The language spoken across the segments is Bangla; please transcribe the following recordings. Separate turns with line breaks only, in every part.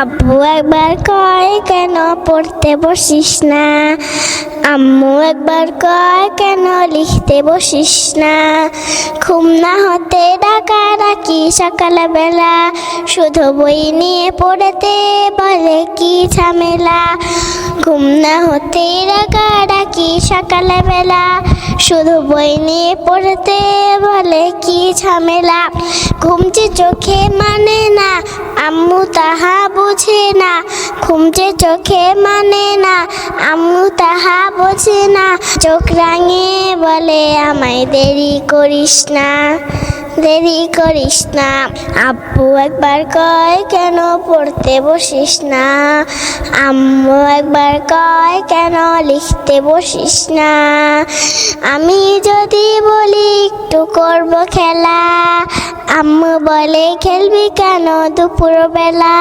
আব্বু একবার কয়, কেন পড়তে বসিস না? আম্মু একবার কয়, কেন লিখতে বসিস না? ঘুম না হতে ডাকা ডাকি সকালবেলা? শুধু বই নিয়ে পড়তে বলে কি ঝামেলা? ঘুম না হতে ডাকা ডাকি সকালবেলা? শুধু বই নিয়ে পড়তে বলে কি ঝামেলা? ঘুমছে চোখে মানে না আম্মু তাহা বুঝে না ঘুমছে চোখে মানে না। আম্মু তাহা বোঝে না, চোখ রাঙে বলে, আমায় দেরি করিস না, দেরি করিস না। আব্বু একবার কয়, কেন পড়তে বসিস না? আম্মু একবার কয়, কেন লিখতে বসিস না? আমি যদি বলি করব খেলা। আম্মু বলে, খেলবি কেন দুপুরবেলা?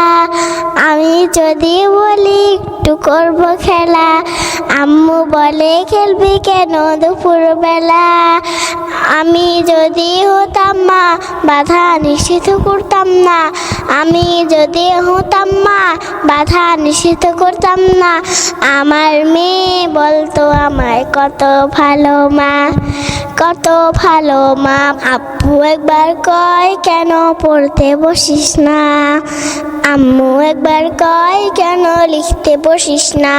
আমি যদি বলি, একটু করব খেলা। আম্মু বলে, খেলবি কেন দুপুরবেলা? আমি যদি হতাম মা, বাধা নিষিদ্ধ করতাম না। আমি যদি হতাম মা, বাধা নিষিদ্ধ করতাম না। আমার মেয়ে বলতো, আমায় কত ভালো মা। কত ভালো, মা। আব্বু একবার কয়, কেন পড়তে বসিস না? আম্মু একবার কয়, কেন লিখতে বসিস না?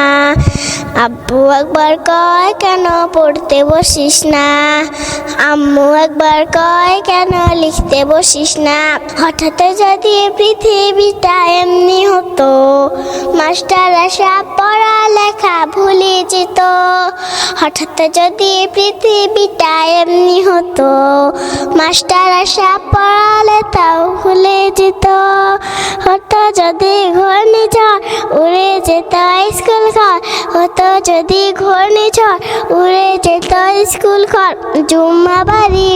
আব্বু একবার কয়, কেন পড়তে বসিস না? আম্মু একবার কয়, কেন লিখতে বসিস না? হঠাৎ যদি পৃথিবীটা এমনি হতো, মাস্টার আসা পড়ালেখা ভুলে যেত। হঠাৎ যদি পৃথিবীটা এমনি হতো, মাস্টার আসা পড়ালে তাও ভুলে যেত। হতো যদি ঘূর্ণিঝড় উড়ে যেত স্কুল ঘর, হতো যদি ঘূর্ণিঝড় উড়ে যেত স্কুল ঘর। জুম্মা বাড়ি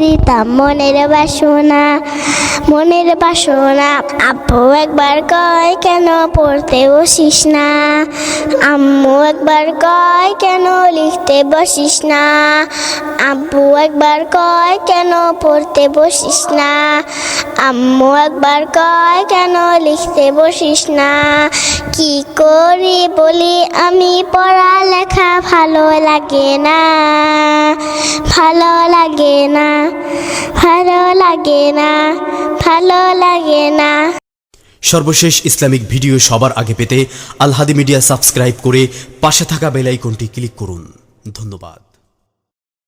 দিতাম মনের বাসনা মনের বাসনা আব্বু একবার কয় কেন পড়তে বসিস না আম্মু একবার কয় কেন লিখতে বসিস না আব্বু একবার কয় কেন পড়তে বসিস না আম্মু একবার কয় কেন লিখতে বসিস না কি করি বলি? আমি পড়ালেখা ভালো লাগে না। ভালো লাগে না। ভালো লাগে না। ভালো লাগে না।
সর্বশেষ ইসলামিক ভিডিও সবার আগে পেতে আলহাদি মিডিয়া সাবস্ক্রাইব করে পাশে থাকা বেল আইকনটি ক্লিক করুন। ধন্যবাদ।